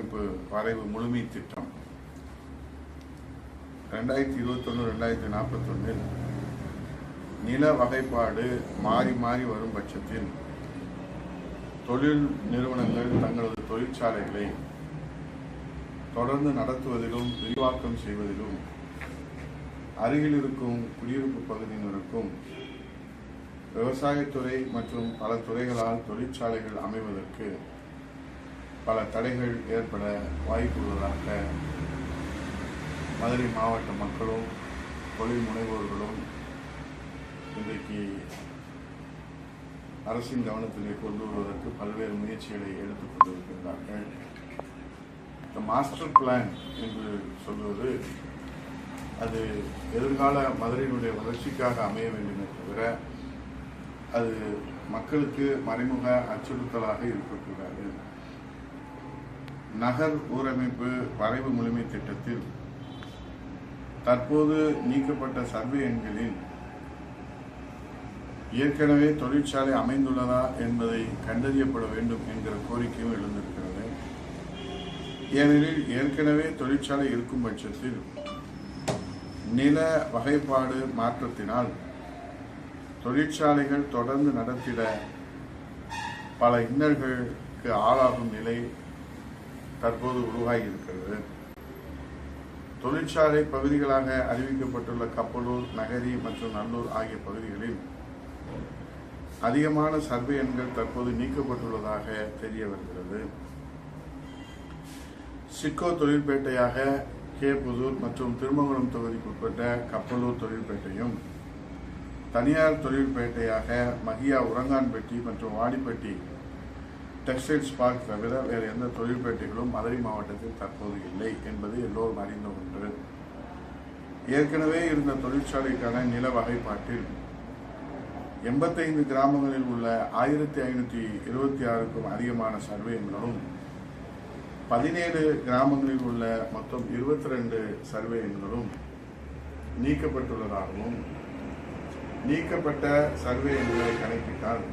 ஊரமைப்பு வரைவு முழுமை திட்டம். ரெண்டாயிரத்தி இருபத்தொன்று ரெண்டாயிரத்தி நாற்பத்தொன்னில் நில வகைப்பாடு மாறி மாறி வரும் பட்சத்தில் தொழில் நிறுவனங்கள் தங்களது தொழிற்சாலைகளை தொடர்ந்து நடத்துவதிலும் விரிவாக்கம் செய்வதிலும் அருகில் இருக்கும் குடியிருப்பு பகுதியினருக்கும் விவசாயத்துறை மற்றும் பல துறைகளால் தொழிற்சாலைகள் அமைவதற்கு பல தடைகள் ஏற்பட வாய்ப்பு உள்ளதாக மதுரை மாவட்ட மக்களும் தொழில் முனைவோர்களும் இன்றைக்கு அரசின் கவனத்திலே கொண்டு வருவதற்கு பல்வேறு முயற்சிகளை எடுத்துக்கொண்டிருக்கின்றார்கள் இந்த மாஸ்டர் பிளான் என்று சொல்வது அது எதிர்கால மதுரையினுடைய வளர்ச்சிக்காக அமைய வேண்டுமே தவிர அது மக்களுக்கு மறைமுக அச்சுறுத்தலாக இருக்கக்கூடாது. நகர் ஊரமைப்பு வரைவு முழுமை திட்டத்தில் தற்போது நீக்கப்பட்ட சர்வே எண்களில் ஏற்கனவே தொழிற்சாலை அமைந்துள்ளதா என்பதை கண்டறியப்பட வேண்டும் என்கிற கோரிக்கையும் எழுந்திருக்கிறது. ஏனெனில் ஏற்கனவே தொழிற்சாலை இருக்கும் பட்சத்தில் நில வகைப்பாடு மாற்றத்தினால் தொழிற்சாலைகள் தொடர்ந்து நடத்திட பல இன்னல்களுக்கு ஆளாகும் நிலை தற்போது உருவாகி இருக்கிறது. தொழிற்சாலை பகுதிகளாக அறிவிக்கப்பட்டுள்ள கப்பலூர் நகரி மற்றும் நல்லூர் ஆகிய பகுதிகளில் அதிகமான சர்வே எண்கள் தற்போது நீக்கப்பட்டுள்ளதாக தெரிய வருகிறது. சிக்கோ தொழிற்பேட்டையாக கே புதூர் மற்றும் திருமங்கலம் தொகுதிக்குட்பட்ட கப்பலூர் தொழிற்பேட்டையும் தனியார் தொழிற்பேட்டையாக மகியா உரங்கான்பட்டி மற்றும் வாடிப்பட்டி டெக்ஸ்டைல்ஸ் பார்க் தவிர வேறு எந்த தொழிற்பேட்டைகளும் மதுரை மாவட்டத்தில் தற்போது இல்லை என்பது எல்லோரும் அறிந்த ஒன்று. ஏற்கனவே இருந்த தொழிற்சாலைக்கான நில வகைப்பாட்டில் எண்பத்தைந்து கிராமங்களில் உள்ள ஆயிரத்தி ஐநூற்றி இருபத்தி ஆறுக்கும் அதிகமான சர்வேயங்களும் பதினேழு கிராமங்களில் உள்ள மொத்தம் இருபத்தி ரெண்டு சர்வேங்களும் நீக்கப்பட்டுள்ளதாகவும் நீக்கப்பட்ட சர்வேங்களை கணக்கிட்டால்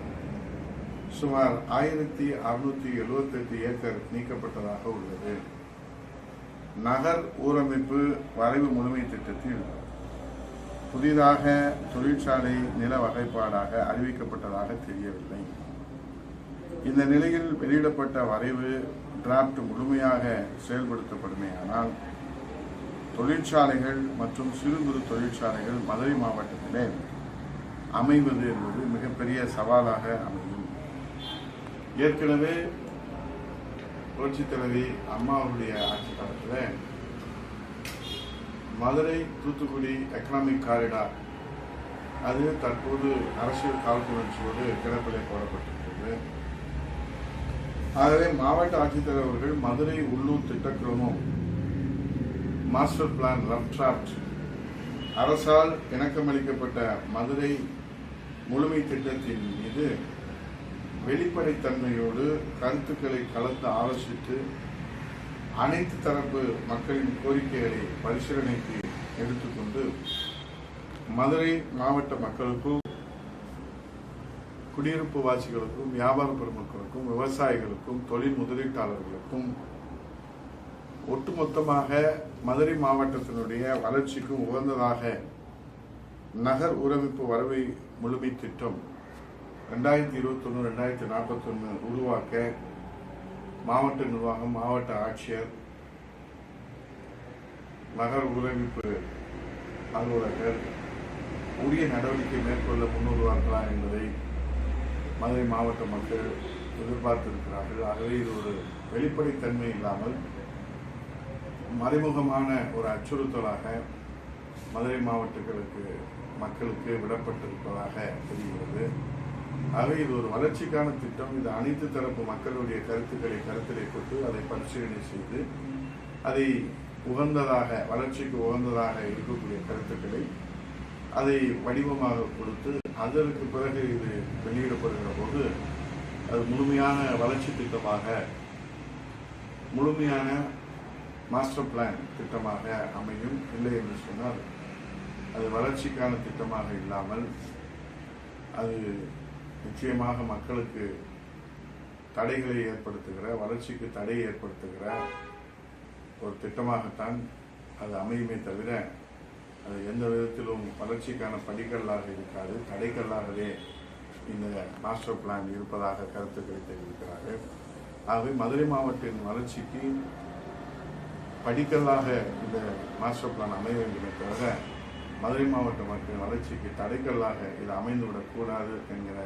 சுமார் ஆயிரத்தி அறுநூத்தி எழுபத்தெட்டு ஏக்கர் நீக்கப்பட்டதாக உள்ளது. நகர் ஊரமைப்பு வரைவு முழுமை திட்டத்தில் புதிதாக தொழிற்சாலை நில வகைப்பாடாக அறிவிக்கப்பட்டதாக தெரியவில்லை. இந்த நிலையில் வெளியிடப்பட்ட வரைவு டிராப்ட் முழுமையாக செயல்படுத்தப்படுமேயானால் தொழிற்சாலைகள் மற்றும் சிறு குறு தொழிற்சாலைகள் மதுரை மாவட்டத்திலே அமைவது என்பது மிகப்பெரிய சவாலாக அமையும் ஏற்கனவே புரட்சித் தலைவி அம்மாவுடைய ஆட்சி காலத்தில் மதுரை தூத்துக்குடி எக்கனாமிக் காரிடார் அது தற்போது அரசியல் காழ்ப்புணர்ச்சியோடு கிடப்பிலே போடப்பட்டிருக்கிறது. ஆகவே மாவட்ட ஆட்சித்தலைவர்கள் மதுரை உள்ளூர் திட்டக்குழுமம் மாஸ்டர் பிளான் ரஃப் டிராப்ட் அரசால் இணக்கமளிக்கப்பட்ட மதுரை முழுமை திட்டத்தின் மீது வெளிப்படைத்தன்மையோடு கருத்துக்களை கலந்து ஆலோசித்து அனைத்து தரப்பு மக்களின் கோரிக்கைகளை பரிசீலனைக்கு எடுத்துக்கொண்டு மதுரை மாவட்ட மக்களுக்கும் குடியிருப்பு வாசிகளுக்கும் வியாபார பெருமக்களுக்கும் விவசாயிகளுக்கும் தொழில் முதலீட்டாளர்களுக்கும் ஒட்டுமொத்தமாக மதுரை மாவட்டத்தினுடைய வளர்ச்சிக்கும் உகந்ததாக நகர் உரமைப்பு வரவை முழுமை திட்டம் ரெண்டாயிரத்தி இருபத்தொன்று ரெண்டாயிரத்தி நாற்பத்தொன்று உருவாக்க மாவட்ட நிர்வாகம் மாவட்ட ஆட்சியர் நகர் உறவிப்பு அலுவலர்கள் உரிய நடவடிக்கை மேற்கொள்ள முன்வருவார்களா என்பதை மதுரை மாவட்ட மக்கள் எதிர்பார்த்திருக்கிறார்கள். ஆகவே இது ஒரு வெளிப்படைத்தன்மை இல்லாமல் மறைமுகமான ஒரு அச்சுறுத்தலாக மதுரை மாவட்டங்களுக்கு மக்களுக்கு விடப்பட்டிருப்பதாக தெரிகிறது. ஆக இது ஒரு வளர்ச்சிக்கான திட்டம். இது அனைத்து தரப்பு மக்களுடைய கருத்துக்களை கருத்திலே கொண்டு அதை பரிசீலனை செய்து அதை உகந்ததாக வளர்ச்சிக்கு உகந்ததாக இருக்கக்கூடிய கருத்துக்களை அதை வடிவமாக கொடுத்து அதற்கு பிறகு இது வெளியிடப்படுகிற போது அது முழுமையான வளர்ச்சி திட்டமாக முழுமையான மாஸ்டர் பிளான் திட்டமாக அமையும். இல்லை என்று சொன்னால் அது வளர்ச்சிக்கான திட்டமாக இல்லாமல் அது நிச்சயமாக மக்களுக்கு தடைகளை ஏற்படுத்துகிற வளர்ச்சிக்கு தடையை ஏற்படுத்துகிற ஒரு திட்டமாகத்தான் அது அமையுமே தவிர அது எந்த விதத்திலும் வளர்ச்சிக்கான படிக்கல்லாக இருக்காது. தடைக்கல்லாகவே இந்த மாஸ்டர் பிளான் இருப்பதாக கருத்துக்களை தெரிவிக்கிறார்கள் ஆகவே மதுரை மாவட்டத்தின் வளர்ச்சிக்கு படிக்கல்லாக இந்த மாஸ்டர் பிளான் அமைய வேண்டுமே தவிர மதுரை மாவட்ட மக்களின் வளர்ச்சிக்கு தடைக்கல்லாக இது அமைந்துவிடக்கூடாது என்கிற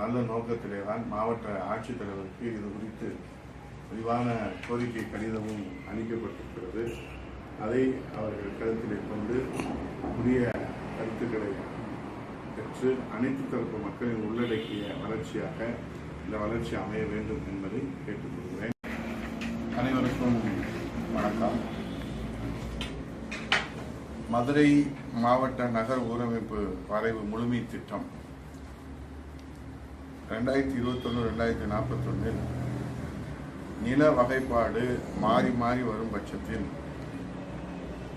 நல்ல நோக்கத்திலே தான் மாவட்ட ஆட்சித்தலைவருக்கு இது குறித்து விரிவான கோரிக்கை கடிதமும் அளிக்கப்பட்டிருக்கிறது. அதை அவர்கள் கருத்திலே கொண்டு உரிய கருத்துக்களை பெற்று அனைத்து தரப்பு மக்களின் உள்ளடக்கிய வளர்ச்சியாக இந்த வளர்ச்சி அமைய வேண்டும் என்பதை கேட்டுக்கொள்கிறேன். அனைவருக்கும் வணக்கம். மதுரை மாவட்ட நகர் ஊரமைப்பு வரைவு முழுமை திட்டம் ரெண்டாயிரத்தி இருபத்தொன்று ரெண்டாயிரத்தி நாற்பத்தொன்னில் நில வகைப்பாடு மாறி மாறி வரும் பட்சத்தில்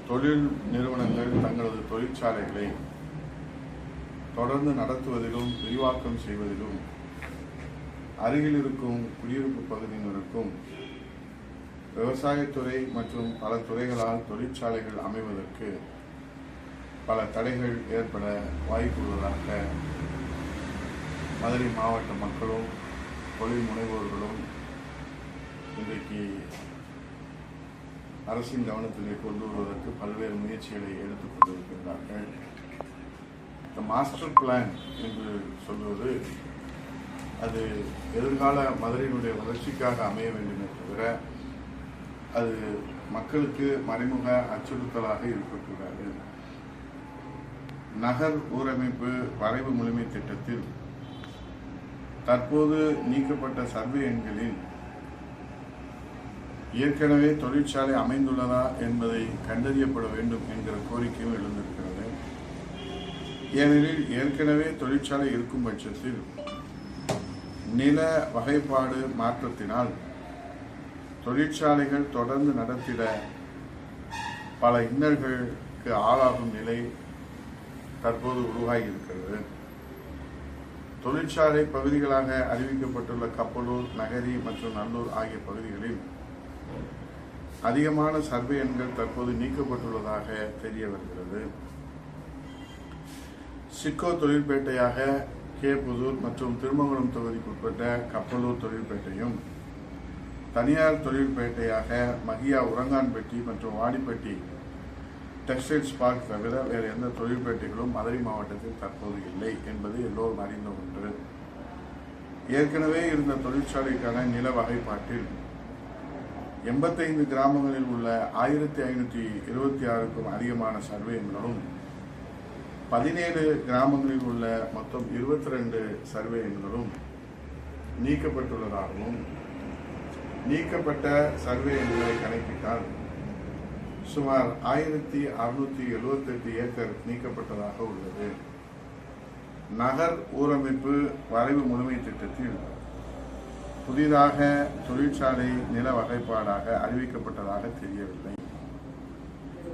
தொழில் நிறுவனங்கள் தங்களது தொழிற்சாலைகளை தொடர்ந்து நடத்துவதிலும் விரிவாக்கம் செய்வதிலும் அருகில் இருக்கும் குடியிருப்பு பகுதியினருக்கும் விவசாயத்துறை மற்றும் பல துறைகளால் தொழிற்சாலைகள் அமைவதற்கு பல தடைகள் ஏற்பட வாய்ப்புள்ளதாக மதுரை மாவட்ட மக்களும் தொழில் முனைவோர்களும் இன்றைக்கு அரசின் கவனத்திலே கொண்டு வருவதற்கு பல்வேறு முயற்சிகளை எடுத்துக் கொண்டிருக்கின்றார்கள். இந்த மாஸ்டர் பிளான் என்று சொல்வது அது எதிர்கால மதுரையினுடைய வளர்ச்சிக்காக அமைய வேண்டுமே தவிர அது மக்களுக்கு மறைமுக அச்சுறுத்தலாக இருக்கக்கூடாது. நகர் ஊரமைப்பு வரைவு முழுமை திட்டத்தில் தற்போது நீக்கப்பட்ட சர்வே எண்களில் ஏற்கனவே தொழிற்சாலை அமைந்துள்ளதா என்பதை கண்டறியப்பட வேண்டும் என்கிற கோரிக்கையும் எழுந்திருக்கிறது. ஏனெனில் ஏற்கனவே தொழிற்சாலை இருக்கும் பட்சத்தில் நில வகைப்பாடு மாற்றத்தினால் தொழிற்சாலைகள் தொடர்ந்து நடத்திட பல இன்னல்களுக்கு ஆளாகும் நிலை தற்போது உருவாகி இருக்கிறது. தொழிற்சாலை பகுதிகளாக அறிவிக்கப்பட்டுள்ள கப்பலூர் நகரி மற்றும் நல்லூர் ஆகிய பகுதிகளில் அதிகமான சர்வே எண்கள் தற்போது நீக்கப்பட்டுள்ளதாக தெரிய வருகிறது. சிக்கோ தொழிற்பேட்டையாக கே புதூர் மற்றும் திருமங்கலம் தொகுதிக்குட்பட்ட கப்பலூர் தொழிற்பேட்டையும் தனியார் தொழிற்பேட்டையாக மகியா உரங்கான்பட்டி மற்றும் வாடிப்பட்டி டெக்ஸ்டைல்ஸ் பார்க் தவிர வேறு எந்த தொழிற்பேட்டைகளும் மதுரை மாவட்டத்தில் தற்போது இல்லை என்பது எல்லோரும் அறிந்த ஒன்று. ஏற்கனவே இருந்த தொழிற்சாலைக்கான நில வகைப்பாட்டில் எண்பத்தைந்து கிராமங்களில் உள்ள ஆயிரத்தி ஐநூற்றி இருபத்தி ஆறுக்கும் அதிகமான சர்வேங்களும் பதினேழு கிராமங்களில் உள்ள மொத்தம் இருபத்தி ரெண்டு சர்வேங்களும் நீக்கப்பட்டுள்ளதாகவும் நீக்கப்பட்ட சர்வே எண்களை கணக்கிட்டால் சுமார் ஆயிரத்தி அறுநூத்தி எழுபத்தெட்டு ஏக்கர் நீக்கப்பட்டதாக உள்ளது. நகர் ஊரமைப்பு வரைவு முழுமை திட்டத்தில் புதிதாக தொழிற்சாலை நில வகைப்பாடாக அறிவிக்கப்பட்டதாக தெரியவில்லை.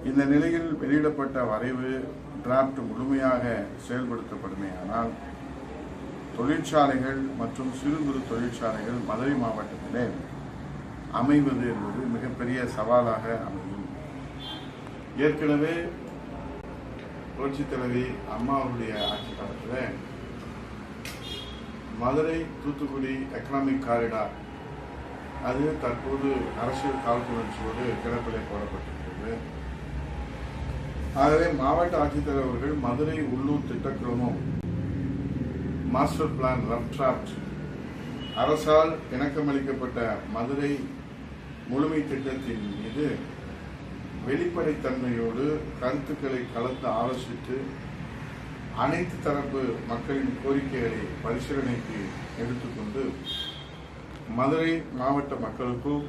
இந்த நிலையில் வெளியிடப்பட்ட வரைவு டிராப்ட் முழுமையாக செயல்படுத்தப்படுமேயானால் தொழிற்சாலைகள் மற்றும் சிறு குறு தொழிற்சாலைகள் மதுரை மாவட்டத்திலே அமைவது என்பது மிகப்பெரிய சவாலாக அமையும் ஏற்கனவே புரட்சித் தலைவி அம்மாவுடைய ஆட்சி காலத்தில் மதுரை தூத்துக்குடி எக்கனாமிக் காரிடார் அது தற்போது அரசியல் காழ்ப்புணர்ச்சியோடு கிடப்பிலே போடப்பட்டிருக்கிறது. ஆகவே மாவட்ட ஆட்சித்தலைவர்கள் மதுரை உள்ளூர் திட்டக்குழுமம் மாஸ்டர் பிளான் ரப் டிராப்ட் அரசால் இணக்கமளிக்கப்பட்ட மதுரை முழுமை திட்டத்தின் மீது வெளிப்படைத்தன்மையோடு கருத்துக்களை கலந்து ஆலோசித்து அனைத்து தரப்பு மக்களின் கோரிக்கைகளை பரிசீலனைக்கு எடுத்துக்கொண்டு மதுரை மாவட்ட மக்களுக்கும்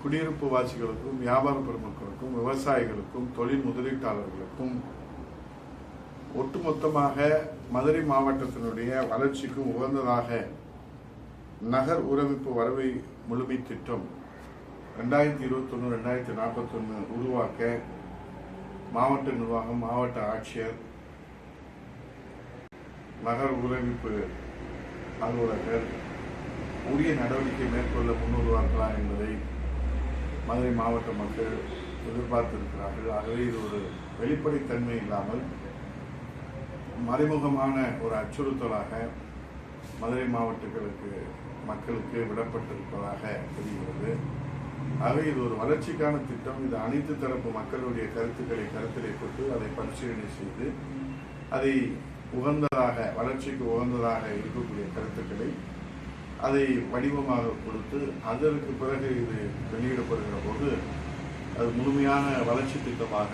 குடியிருப்பு வாசிகளுக்கும் வியாபார பெருமக்களுக்கும் விவசாயிகளுக்கும் தொழில் முதலீட்டாளர்களுக்கும் ஒட்டுமொத்தமாக மதுரை மாவட்டத்தினுடைய வளர்ச்சிக்கும் உகந்ததாக நகர் உறவிப்பு வரவை முழுமை திட்டம் ரெண்டாயிரத்தி இருபத்தொன்று ரெண்டாயிரத்தி நாற்பத்தொன்று உருவாக்க மாவட்ட நிர்வாகம் மாவட்ட ஆட்சியர் நகர் உறவிப்பு அலுவலர்கள் உரிய நடவடிக்கை மேற்கொள்ள முன்வருவார்களா என்பதை மதுரை மாவட்ட மக்கள் எதிர்பார்த்திருக்கிறார்கள். ஆகவே இது ஒரு வெளிப்படைத்தன்மை இல்லாமல் மறைமுகமான ஒரு அச்சுறுத்தலாக மதுரை மாவட்டங்களுக்கு மக்களுக்கு விடப்பட்டிருப்பதாக தெரிகிறது. ஆகவே இது ஒரு வளர்ச்சிக்கான திட்டம். இது அனைத்து தரப்பு மக்களுடைய கருத்துக்களை கருத்திலே கொண்டு அதை பரிசீலனை செய்து அதை உகந்ததாக வளர்ச்சிக்கு உகந்ததாக இருக்கக்கூடிய கருத்துக்களை அதை வடிவமாக கொடுத்து அதற்கு பிறகு இது வெளியிடப்படுகிற போது அது முழுமையான வளர்ச்சி திட்டமாக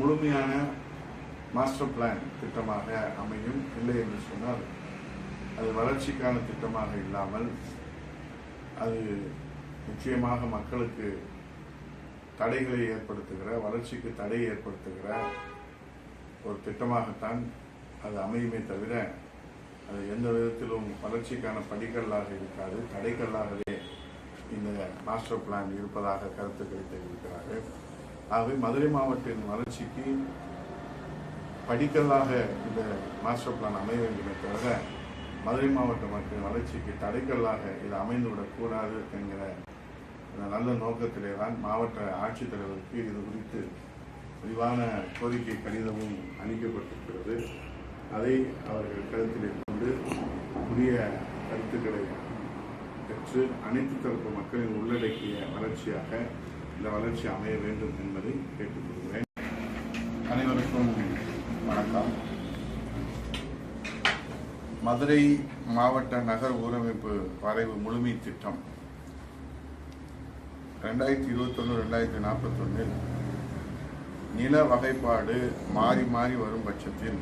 முழுமையான மாஸ்டர் பிளான் திட்டமாக அமையும். இல்லை என்று சொன்னால் அது வளர்ச்சிக்கான திட்டமாக இல்லாமல் அது நிச்சயமாக மக்களுக்கு தடைகளை ஏற்படுத்துகிற வளர்ச்சிக்கு தடை ஏற்படுத்துகிற ஒரு திட்டமாகத்தான் அது அமையுமே தவிர அது எந்த விதத்திலும் வளர்ச்சிக்கான படிக்கல்லாக இருக்காது. தடைக்கல்லாகவே இந்த மாஸ்டர் பிளான் இருப்பதாக கருத்துக்களை தெரிவிக்கிறார்கள் ஆகவே மதுரை மாவட்டத்தின் வளர்ச்சிக்கு படிக்கல்லாக இந்த மாஸ்டர் பிளான் அமைய வேண்டுமே தவிர மதுரை மாவட்ட மக்களின் வளர்ச்சிக்கு தடைக்கல்லாக இது அமைந்துவிடக்கூடாது என்கிற நல்ல நோக்கத்திலே தான் மாவட்ட ஆட்சித்தலைவருக்கு இது குறித்து விரிவான கோரிக்கை கடிதமும் அளிக்கப்பட்டிருக்கிறது. அதை அவர்கள் கருத்தில் கொண்டு உரிய கருத்துக்களை பெற்று அனைத்து தரப்பு மக்களின் உள்ளடக்கிய வளர்ச்சியாக இந்த வளர்ச்சி அமைய வேண்டும் என்பதை கேட்டுக்கொள்கிறேன். அனைவருக்கும் வணக்கம். மதுரை மாவட்ட நகர் ஊரமைப்பு வரைவு முழுமை திட்டம் ரெண்டாயிரத்தி இருபத்தொன்று ரெண்டாயிரத்தி நாற்பத்தொன்னில் நில வகைப்பாடு மாறி மாறி வரும் பட்சத்தில்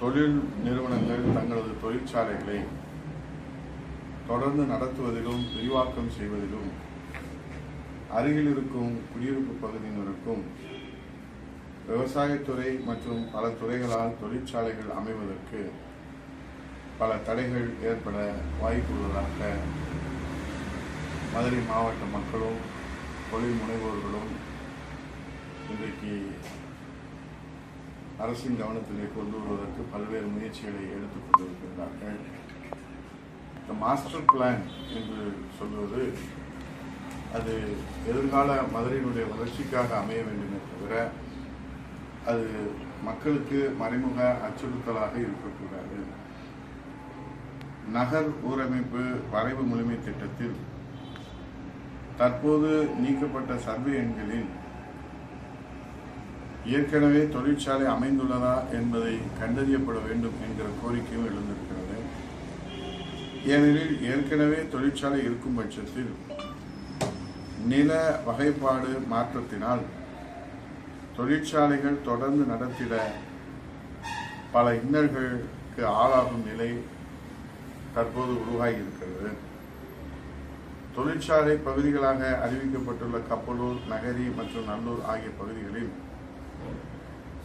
தொழில் நிறுவனங்கள் தங்களது தொழிற்சாலைகளை தொடர்ந்து நடத்துவதிலும் விரிவாக்கம் செய்வதிலும் அருகில் இருக்கும் குடியிருப்பு பகுதியினருக்கும் விவசாயத்துறை மற்றும் பல துறைகளால் தொழிற்சாலைகள் அமைவதற்கு பல தடைகள் ஏற்பட வாய்ப்புள்ளதாக மதுரை மாவட்ட மக்களும் தொழில் முனைவோர்களும் இன்றைக்கு அரசின் கவனத்திலே கொண்டு வருவதற்கு பல்வேறு முயற்சிகளை எடுத்துக் கொண்டிருக்கின்றார்கள். இந்த மாஸ்டர் பிளான் என்று சொல்வது அது எதிர்கால மதுரையினுடைய வளர்ச்சிக்காக அமைய வேண்டுமே தவிர அது மக்களுக்கு மறைமுக அச்சுறுத்தலாக இருக்கக்கூடாது. நகர் ஊரமைப்பு வரைவு முழுமை திட்டத்தில் தற்போது நீக்கப்பட்ட சர்வே எண்களில் ஏற்கனவே தொழிற்சாலை அமைந்துள்ளதா என்பதை கண்டறியப்பட வேண்டும் என்கிற கோரிக்கையும் எழுந்திருக்கிறது. ஏனெனில் ஏற்கனவே தொழிற்சாலை இருக்கும் பட்சத்தில் நில வகைப்பாடு மாற்றத்தினால் தொழிற்சாலைகள் தொடர்ந்து நடத்திட பல இன்னல்களுக்கு ஆளாகும் நிலை தற்போது உருவாகி இருக்கிறது. தொழிற்சாலை பகுதிகளாக அறிவிக்கப்பட்டுள்ள கப்பலூர் நகரி மற்றும் நல்லூர் ஆகிய பகுதிகளில்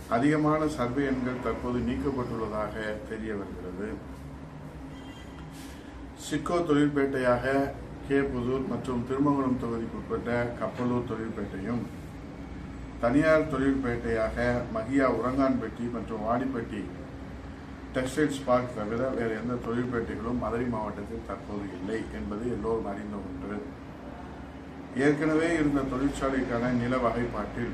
அதிகமான சர்வே எண்கள் தற்போது நீக்கப்பட்டுள்ளதாக தெரிய வருகிறது சிக்கோ தொழிற்பேட்டையாக கேபுதூர் மற்றும் திருமங்கலம் தொகுதிக்குட்பட்ட கப்பலூர் தொழிற்பேட்டையும் தனியார் தொழிற்பேட்டையாக மகியா உரங்கான்பட்டி மற்றும் வாடிப்பட்டி டெக்ஸ்டைல்ஸ் பார்க் தவிர வேறு எந்த தொழிற்பேட்டைகளும் மதுரை மாவட்டத்தில் தற்போது இல்லை என்பது எல்லோரும் அறிந்த ஒன்று. ஏற்கனவே இருந்த தொழிற்சாலைக்கான நில வகைப்பாட்டில்